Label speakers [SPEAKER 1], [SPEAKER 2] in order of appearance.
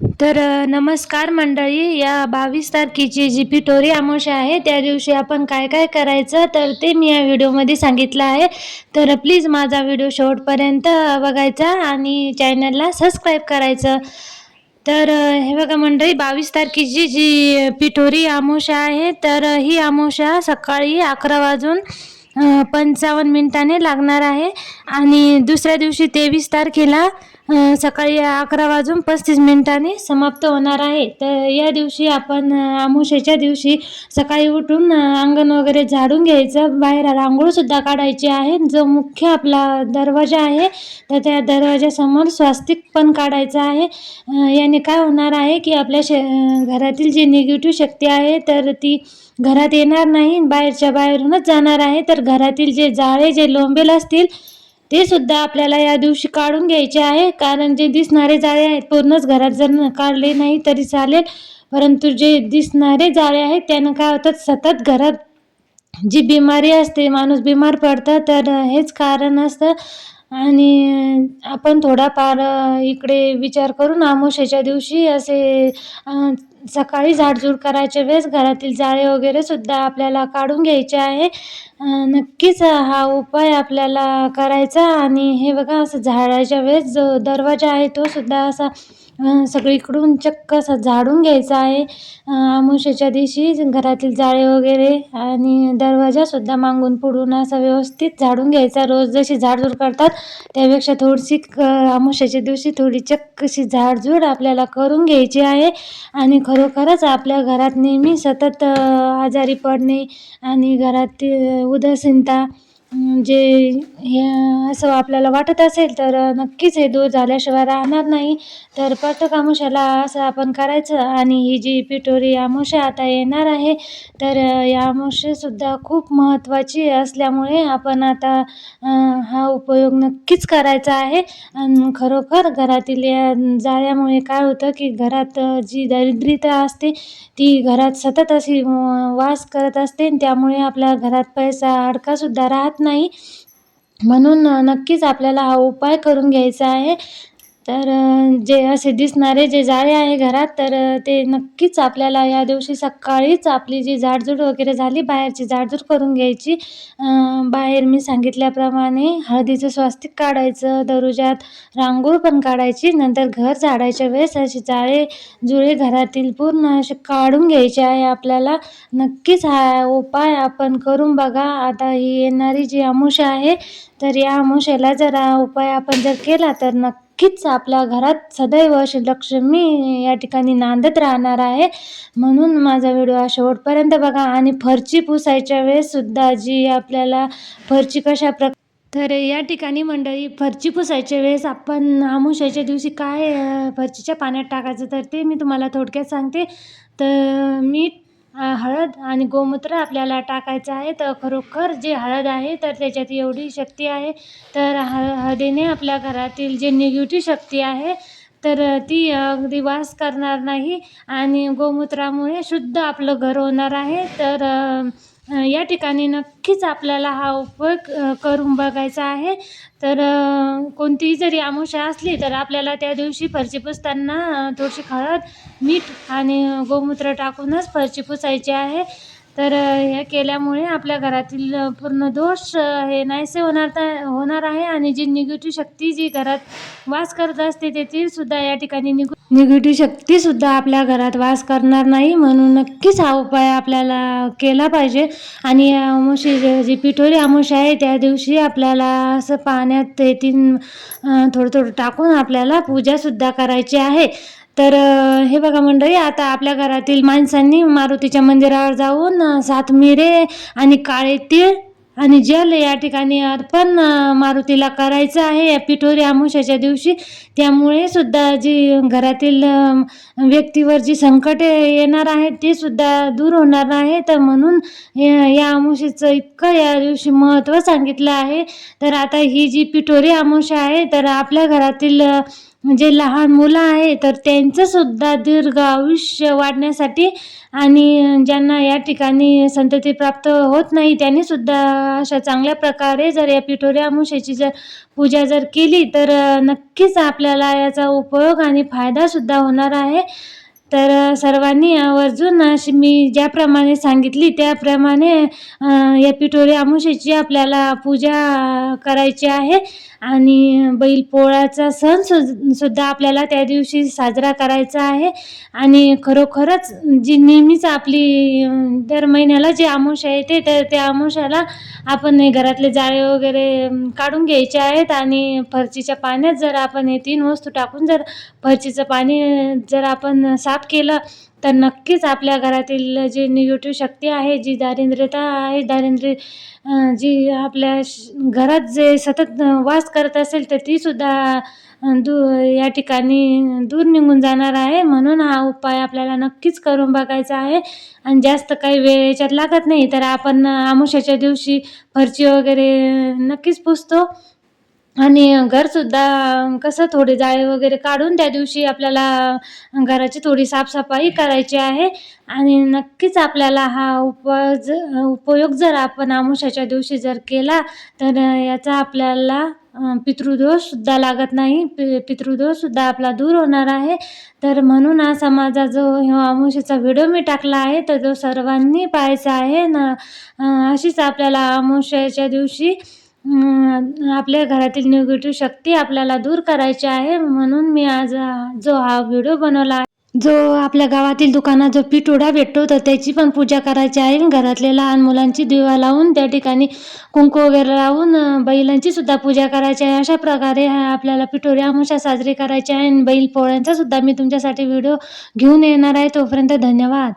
[SPEAKER 1] तर नमस्कार मंडळी. या बावीस तारखेची जी पिठोरी अमावस्या आहे त्या दिवशी आपण काय काय करायचं तर ते मी या व्हिडिओमध्ये सांगितलं आहे. तर प्लीज माझा व्हिडिओ शेवटपर्यंत बघायचा आणि चॅनलला सबस्क्राईब करायचं. तर हे बघा मंडळी बावीस तारखेची जी पिठोरी अमावस्या आहे तर ही अमावस्या सकाळी अकरा वाजून पंचावन्न मिनिटाने लागणार आहे. आणि दुसऱ्या दिवशी तेवीस तारखेला सकाळी अकरा वाजून पस्तीस मिनिटांनी समाप्त होणार आहे. तर या दिवशी आपण आमुषेच्या दिवशी सकाळी उठून अंगण वगैरे झाडून घ्यायचं. बाहेर रांगोळसुद्धा काढायची आहे. जो मुख्य आपला दरवाजा आहे तर त्या दरवाजासमोर स्वास्तिक पण काढायचं आहे. याने काय होणार आहे की आपल्या श घरातील जी निगेटिव्ह शक्ती आहे तर ती घरात येणार नाही बाहेरच्या बाहेरूनच जाणार आहे. तर घरातील जे जाळे जे लोंबेल असतील ते सुद्धा आपल्याला या दिवशी काढून घ्यायचे आहे. कारण जे दिसणारे जाळे आहेत पूर्णच घरात जर काढले नाही तरी चालेल. परंतु जे दिसणारे जाळे आहेत त्यानं काय होतात सतत घरात जी बिमारी असते माणूस बिमार पडतं. तर हेच कारण असतं. आणि आपण थोडाफार इकडे विचार करून अमावस्येच्या दिवशी असे सकाळी झाडझूड करायच्या वेळेस घरातील जाळे वगैरे सुद्धा आपल्याला काढून घ्यायचे आहे. नक्कीच हा उपाय आपल्याला करायचा आणि हे बघा असं झाडाच्या वेळेस जो दरवाजा आहे तो सुद्धा असा सगळीकडून चक्क असा झाडून घ्यायचा आहे. अ, दिवशी घरातील जाळे वगैरे आणि दरवाजासुद्धा मागून पुढून असा व्यवस्थित झाडून घ्यायचा. रोज जशी झाडझूड करतात त्यापेक्षा थोडीशी क अमावस्येच्या दिवशी थोडी चक्क अशी झाडझूड आपल्याला करून घ्यायची आहे. आणि खरोखरच आपल्या घरात नेहमी सतत आजारी पडणे आणि घरातील उदासीनता जे हे असं आपल्याला वाटत असेल तर नक्कीच हे दूर झाल्याशिवाय राहणार नाही. तर प्रत्येक आमुष्याला असं आपण करायचं आणि ही जी पिठोरी आमुष्या आता येणार आहे तर या आमुष्यसुद्धा खूप महत्त्वाची असल्यामुळे आपण आता हा उपयोग नक्कीच करायचा आहे. आणि खरोखर घरातील या जाळ्यामुळे काय होतं की घरात जी दरिद्रता असते ती घरात सतत अशी वास करत असते आणि त्यामुळे आपल्या घरात पैसा अडकासुद्धा राहत नाही. म्हणून नक्कीच आपल्याला हा उपाय करून घ्यायचा आहे. तर जे असे दिसणारे जे जाळे आहे घरात तर ते नक्कीच आपल्याला या दिवशी सकाळीच आपली जी झाडझूड वगैरे झाली बाहेरची झाडझूड करून घ्यायची. बाहेर मी सांगितल्याप्रमाणे हळदीचं स्वास्तिक काढायचं दरुजात रांगोळ पण काढायची नंतर घर झाडायच्या वेळेस असे जाळे जुळे घरातील पूर्ण असे काढून घ्यायचे आहे आपल्याला. नक्कीच हा उपाय आपण करून बघा. आता ही येणारी जी अमावस्या आहे तर या अमुषेला जर हा उपाय आपण जर केला तर नक्कीच आपल्या घरात सदैव लक्ष्मी या ठिकाणी नांदत राहणार आहे. म्हणून माझा व्हिडिओ हा शेवटपर्यंत बघा आणि फरची पुसायच्या वेळेससुद्धा जी आपल्याला फरची कशा प्र तर या ठिकाणी मंडळी फरची पुसायच्या वेळेस आपण आमुशाच्या दिवशी काय फरचीच्या पाण्यात टाकायचं तर ते मी तुम्हाला थोडक्यात सांगते. तर मीठ हळद आणि गोमूत्र आपल्याला टाकायचं आहे. तर खरोखर जे हळद आहे तर त्याच्यात एवढी शक्ती आहे. तर हळ हळदीने आपल्या घरातील जे निगेटिव्ह शक्ती आहे तर ती अगदी वास करणार नाही. आणि गोमूत्रामुळे शुद्ध आपलं घर होणार आहे. तर या ठिकाणी नक्कीच आपल्याला हा उपयोग करून बघायचा आहे. तर कोणतीही जरी अमावस्या असली तर आपल्याला त्या दिवशी फरशी पुसताना थोडीशी हळद मीठ आणि गोमूत्र टाकूनच फरशी पुसायची आहे. तर हे केल्यामुळे आपल्या घरातील पूर्ण दोष हे नाहीसे होणार तर होणार आहे आणि जी निगेटिव्ह शक्ती जी घरात वास करत असते त्याची सुद्धा या ठिकाणी निगु निगेटिव्ह शक्तीसुद्धा आपल्या घरात वास करणार नाही. म्हणून नक्कीच हा उपाय आपल्याला केला पाहिजे. आणि या जी जी पिठोरी अमावस्या आहे त्या दिवशी आपल्याला असं पाण्यात ते तीन थोडं थोडं टाकून आपल्याला पूजासुद्धा करायची आहे. तर हे बघा मंडळी आता आपल्या घरातील माणसांनी मारुतीच्या मंदिरावर जाऊन सात मिरे आणि काळे तीळ आणि जल या ठिकाणी अर्पण मारुतीला करायचं आहे. या पिठोरी आमुष्याच्या दिवशी. त्यामुळे सुद्धा जी घरातील व्यक्तीवर जी संकटे येणार आहेत ते सुद्धा दूर होणार आहे तर म्हणून या या इतकं या दिवशी महत्त्व सांगितलं आहे. तर आता ही जी पिठोरी अमावस्या आहे तर आपल्या घरातील जे लहान मुलं आहे तर त्यांचंसुद्धा दीर्घ आयुष्य वाढण्यासाठी आणि ज्यांना या ठिकाणी संतती प्राप्त होत नाही त्यांनीसुद्धा अशा चांगल्या प्रकारे जर या पिठोऱ्या अमुषेची जर पूजा जर केली तर नक्कीच आपल्याला याचा उपयोग आणि फायदासुद्धा होणार आहे. तर सर्वांनी आवर्जून अशी मी ज्याप्रमाणे सांगितली त्याप्रमाणे या पिठोरी अमावस्येची आपल्याला पूजा करायची आहे. आणि बैलपोळाचा सण सु सुद्धा आपल्याला त्या दिवशी साजरा करायचा आहे. आणि खरोखरच जी नेहमीच आपली दर महिन्याला जी अमावस्या येते तर त्या अमावस्याला आपण हे घरातले जाळे वगैरे काढून घ्यायचे आहेत. आणि फरचीच्या पाण्यात जर आपण हे तीन वस्तू टाकून जर फरचीचं पाणी जर आपण साफ केलं तर नक्कीच आपल्या घरातील जी निगेटिव्ह शक्ती आहे जी दारिद्र्यता आहे दारिद्र्य जी आपल्या श- घरात जे सतत वास करत असेल तर तीसुद्धा दू या ठिकाणी दूर निघून जाणार आहे. म्हणून हा उपाय आपल्याला नक्कीच करून बघायचा आहे. आणि जास्त काही वेळ याच्यात लागत नाही तर आपण आमुष्याच्या दिवशी फरची वगैरे नक्कीच पुसतो. आणि घरसुद्धा कसं थोडे जाळे वगैरे काढून त्या दिवशी आपल्याला घराची थोडी साफसफाई करायची आहे. आणि नक्कीच आपल्याला हा उपज उपयोग जर आपण आमुष्याच्या दिवशी जर केला तर याचा आपल्याला पितृदोषसुद्धा लागत नाही. पि पितृदोषसुद्धा आपला दूर होणार आहे. तर म्हणून हा समाजा जो ह्यो व्हिडिओ मी टाकला आहे तर तो सर्वांनी पाहायचा आहे. न अशीच आपल्याला आमुष्याच्या दिवशी आपल्या घरातील निगेटिव्ह शक्ती आपल्याला दूर करायची आहे म्हणून मी आज जो हा व्हिडिओ बनवला आहे जो आपल्या गावातील दुकानात जो पिठोडा भेटतो तर त्याची पण पूजा करायची आहे. घरातल्या लहान मुलांची दिवा लावून त्या ठिकाणी कुंकू वगैरे लावून बैलांची सुद्धा पूजा करायची आहे. अशा प्रकारे आपल्याला पिठोरी अमावस्या साजरी करायची आहे. आणि बैल पोळ्यांचा सुद्धा मी तुमच्यासाठी व्हिडिओ घेऊन येणार आहे. तोपर्यंत धन्यवाद.